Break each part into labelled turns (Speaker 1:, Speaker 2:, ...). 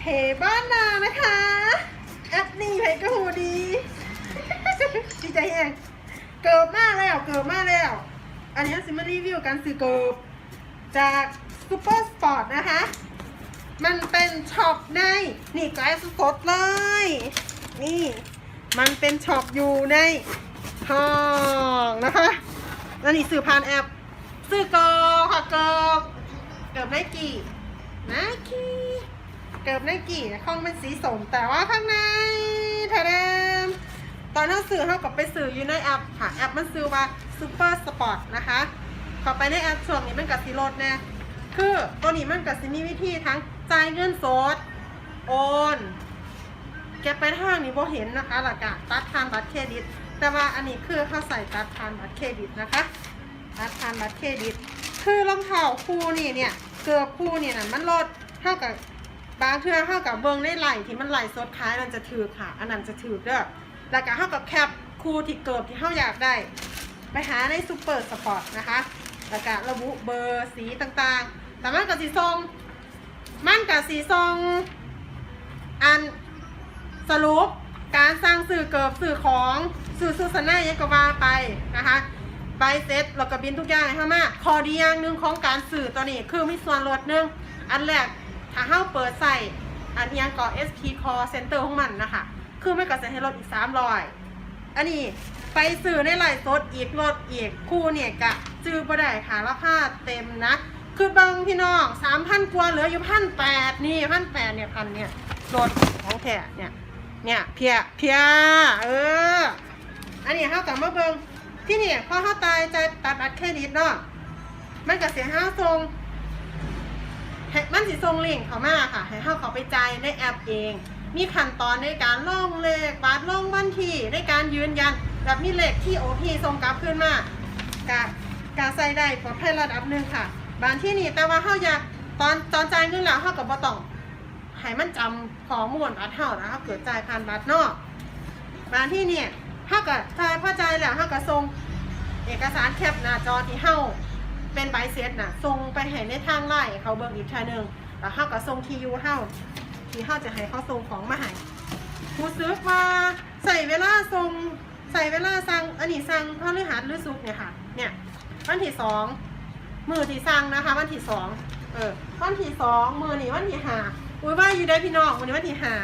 Speaker 1: เพบ้านนานะคะแอปนี่เพก็หูดี ดีใจเองเกิบมากแล้วเกิบมากแล้ว อันนี้ซิมารีวิวการซื้อเกิบจากซูเปอร์สปอร์ตนะคะ มันเป็นช็อปใน นี่ไกด์สดๆเลย นี่ มันเป็นช็อปอยู่ในห้องนะคะแล้วนี่ซื้อผ่านแอป ซื้อเกิบค่ะเกิบ เกิบไนกี้ไนกี้เกิบไนกี้ข้องเป็นสีสมแต่ว่าข้างในแทนตอนถ้าซื้อเท่ากับไปซื้ออยู่ในแอปค่ะแอปมันซื้อว่า Super Sport นะคะข้าไปในแอปช่วงนี้มันกับสีรถแน่คือตัวนี้มันกับสิมีวิธีทั้งจ่ายเงินสดโอนเก็บไปทางนี้โบเห็นนะคะหลักกะตัดทานบัตรเครดิต แต่ว่าอันนี้คือเขาใส่ตัดทานบัตรเครดิตนะคะตัดทานบัตรเครดิต คือรองเท้าคู่นี่เนี่ย เกือบคู่นี่ยนะมันลดเท่ากับบางเทื่อเท่ากับเบิงได้ไหลที่มันไหลสดท้ายมันจะถือค่ะ อันนั้นจะถือเด้อแล้วก็เท่ากับแคปคู่ที่เกิบที่เท่าอยากได้ ไปหาในซูเปอร์สปอร์ตนะคะแล้วก็ระบุเบอร์สีต่างๆ แต่มันกับสีทรงมันกับสีทรงอันสรุปการสร้างสื่อเกิบสื่อของสื่อสุสนายังก็ว่าไปนะคะ ใบเซ็ตแล้วก็บินทุกอย่างให้เข้ามาขอดีอย่างหนึ่งของการสื่อตัวนี้คือมีส่วนลดหนึ่งอันแรกถ้าเฮาเปิดใส่อันยังก่อ SP Call Center ของมันนะคะ คือไม่ก็จะให้ลดอีก 300 อันนี้ไปสื่อในไลฟ์สดอีกลดอีกคู่เนี่ยกะจื้อบ่ได้ค่ะราคาเต็มนะ คือบางพี่น้องสามพันกว่าเหลืออยู่พันแปดนี่พันแปดเนี่ยพันเนี่ยลดของแท้เนี่ยเนี่ยเพียเพียเออ อันนี้เขากลับมาเบิง ที่นี่พอเขาตายใจตัดบัตรเครดิตเนาะมันก็เสียห้าทรงมันสิทรงลิงเขามาค่ะ ให้เขาเขาไปใจในแอปเอง มีขั้นตอนในการล่องเลขบัตรล่องบัญชีในการยืนยัน แบบมีเลขที่โอพีส่งกลับขึ้นมากะกาใส่ได้ปลอดภัยระดับหนึ่งค่ะบางที่นี่แต่ว่าเขาอยากตอนตอนจ่ายเงินแล้วเขากับบ่ต้องให้มันจำข้อมูลบัตรเท่านะเขาเกิดจ่ายผ่านบัตรนอกบางที่เนี่ย ถ้ากิดจ่ายพอใจ่ายแล้วเขาก็ส่งเอกสารแคปหน้าจอที่เฮาเป็นใบเสร็จน่ะส่งไปให้ในทางไลน์เขาเบิ่งอีกทีหนึ่งแล้วเขาก็ส่งทีอยูเฮาที่เฮาจะให้เขาส่งของมาให้ผู้ซื้อว่าใส่เวลาส่งใส่เวลาสั่งอันนี้สั่งพฤหัสหรือศุกเนี่ยค่ะ เนี่ยวันที่สองมือที่สั่งนะคะ วันที่สองเออวันที่สองมือนี่วันที่ห้าอุ้ยว่าอยู่ได้พี่น้องวันนี้วันที่ห้า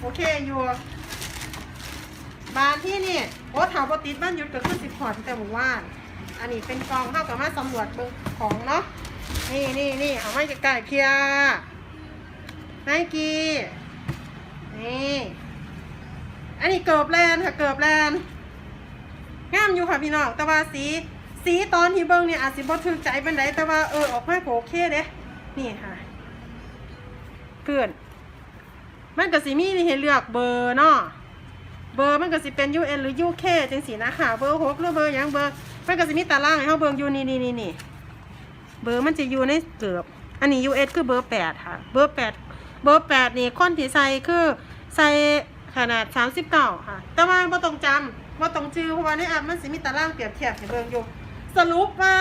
Speaker 1: โอเคอยู่ บ้านที่นี่โอ้ถามปติดบ้านยุดก็คือสิบพอร์ตแต่บอกว่า อันนี้เป็นกองเท่ากับมาสำรวจเบิ่งของเนาะนี่นี่นี่เอาไม้ไก่เพียไนกี้นี่อันนี้เกิบแลนค่ะเกิบแลนงามอยู่ค่ะพี่น้องแต่ว่าสีสีตอนที่เบิ้งเนี่ยอาจสิบ่ถึกใจเป็นไดแต่ว่าเออออกมาโอเคเด้นี่ค่ะเพื่อนมันก็สิมีให้เลือกเบอร์เนาะ เบอร์มันก็สิเป็น UN หรือ UK จังสีนะค่ะเบอร์หกหรือเบอร์หยังเบอร์มันก็สิมีตารางให้เฮาเบิ่งอยู่นี่นี่นี่นี่เบอร์มันจะอยู่ในเกือบ อันนี้ US คือเบอร์แปดค่ะ เบอร์แปดเบอร์แปดนี่คนที่ใส่คือใส่ขนาดสามสิบเก้าค่ะ แต่ว่าบ่ต้องจำบ่ต้องจื้อเพราะว่าในแอปมันสิมีตารางเปรียบเทียบให้เบิ่งอยู่สรุปว่า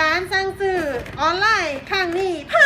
Speaker 1: การสั่งซื้อออนไลน์ครั้งนี้ผ่า